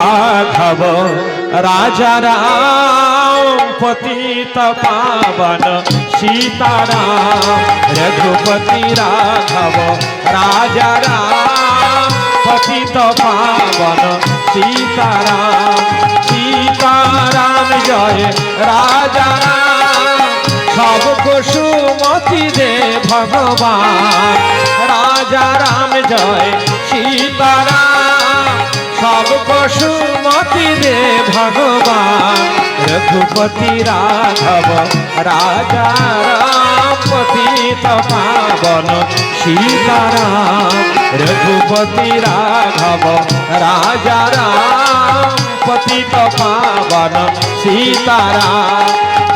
রাঘব রাজা রাম পতিত পাবন, সীতারাম রঘুপতি রাঘব। রাজা রাম পতিত পাবন, সীতারাম সীতারাম জয়। রাজা রাম সব কুসুমতি দে ভগবান। রাজা রাম জয়, সীতারাম রঘুপতি রাঘব রাজা রাম পতিত পাবন সীতারাম রঘুপতি রাঘব রাজা রাম পতিত পাবন সীতারাম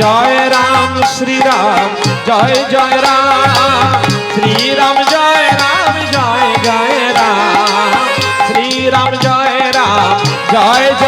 জয় রাম শ্রীরাম জয় জয় রাম শ্রীরাম জয় রাম জয় জয় রাম শ্রীরাম জয় রাম জয় জয় রাম